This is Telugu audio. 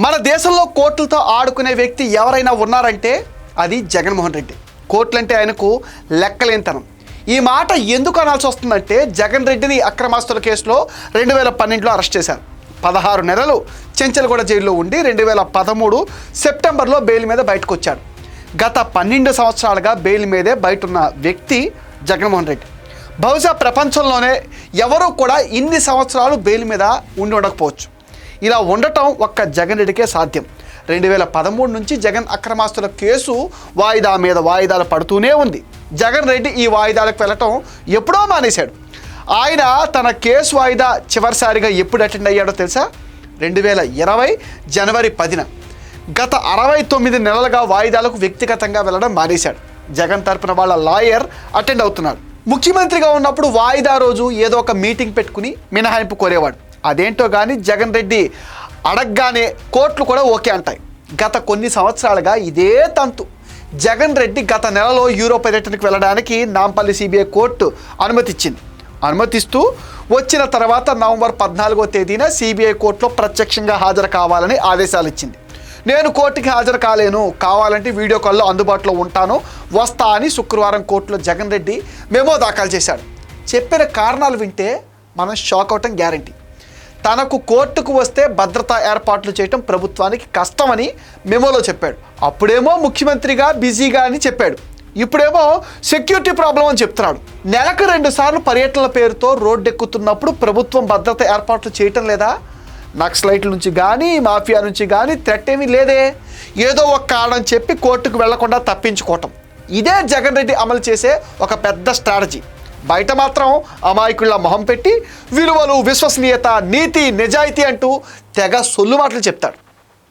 మన దేశంలో కోర్టులతో ఆడుకునే వ్యక్తి ఎవరైనా ఉన్నారంటే అది జగన్మోహన్ రెడ్డి. కోట్లంటే ఆయనకు లెక్కలేనితనం. ఈ మాట ఎందుకు అనాల్సి వస్తుందంటే జగన్ రెడ్డిని అక్రమాస్తుల కేసులో రెండు వేల పన్నెండులో అరెస్ట్ చేశారు. పదహారు నెలలు చెంచల్గూడ జైల్లో ఉండి రెండు వేల పదమూడు సెప్టెంబర్లో బెయిల్ మీద బయటకు వచ్చాడు గత పన్నెండు సంవత్సరాలుగా బెయిల్ మీదే బయట ఉన్న వ్యక్తి జగన్మోహన్ రెడ్డి. బహుశా ప్రపంచంలోనే ఎవరూ కూడా ఇన్ని సంవత్సరాలు బెయిల్ మీద ఉండి ఉండకపోవచ్చు. ఇలా ఉండటం ఒక్క జగన్ రెడ్డికే సాధ్యం. రెండు వేల పదమూడు నుంచి జగన్ అక్రమాస్తుల కేసు వాయిదా మీద వాయిదాలు పడుతూనే ఉంది. జగన్ రెడ్డి ఈ వాయిదాలకు వెళ్ళటం ఎప్పుడో మానేశాడు. ఆయన తన కేసు వాయిదా చివరిసారిగా ఎప్పుడు అటెండ్ అయ్యాడో తెలుసా? రెండు వేల ఇరవై జనవరి పదిన. గత అరవై తొమ్మిది నెలలుగా వాయిదాలకు వ్యక్తిగతంగా వెళ్ళడం మానేశాడు. జగన్ తరపున వాళ్ళ లాయర్ అటెండ్ అవుతున్నాడు. ముఖ్యమంత్రిగా ఉన్నప్పుడు వాయిదా రోజు ఏదో ఒక మీటింగ్ పెట్టుకుని మినహాయింపు కోరేవాడు. అదేంటో కానీ జగన్ రెడ్డి అడగగానే కోట్లు కూడా ఓకే అంటాయి. గత కొన్ని సంవత్సరాలుగా ఇదే తంతు. జగన్ రెడ్డి గత నెలలో యూరో పర్యటనకు వెళ్ళడానికి నాంపల్లి సిబిఐ కోర్టు అనుమతిచ్చింది. అనుమతిస్తూ వచ్చిన తర్వాత నవంబర్ పద్నాలుగో తేదీన సిబిఐ కోర్టులో ప్రత్యక్షంగా హాజరు కావాలని ఆదేశాలు ఇచ్చింది నేను కోర్టుకి హాజరు కాలేను. కావాలంటే వీడియో కాల్లో అందుబాటులో ఉంటాను. వస్తా అని శుక్రవారం కోర్టులో జగన్ రెడ్డి మెమో దాఖలు చేశాడు. చెప్పిన కారణాలు వింటే మనం షాక్ అవటం గ్యారంటీ. తనకు కోర్టుకు వస్తే భద్రతా ఏర్పాట్లు చేయటం ప్రభుత్వానికి కష్టమని మెమోలో చెప్పాడు. అప్పుడేమో ముఖ్యమంత్రిగా బిజీగా అని చెప్పాడు. ఇప్పుడేమో సెక్యూరిటీ ప్రాబ్లం అని చెప్తున్నాడు. నెలకు రెండు సార్లు పర్యటనల పేరుతో రోడ్డెక్కుతున్నప్పుడు ప్రభుత్వం భద్రత ఏర్పాట్లు చేయటం లేదా? నక్సలైట్ల నుంచి కానీ మాఫియా నుంచి కానీ థ్రెట్ ఏమీ లేదే. ఏదో ఒక కారణం చెప్పి కోర్టుకు వెళ్ళకుండా తప్పించుకోవటం. ఇదే జగన్ రెడ్డి అమలు చేసే ఒక పెద్ద స్ట్రాటజీ. బయట మాత్రం అమాయకుళ్ళ మొహం పెట్టి విలువలు విశ్వసనీయత నీతి నిజాయితీ అంటూ తెగ సొల్లు మాటలు చెప్తాడు.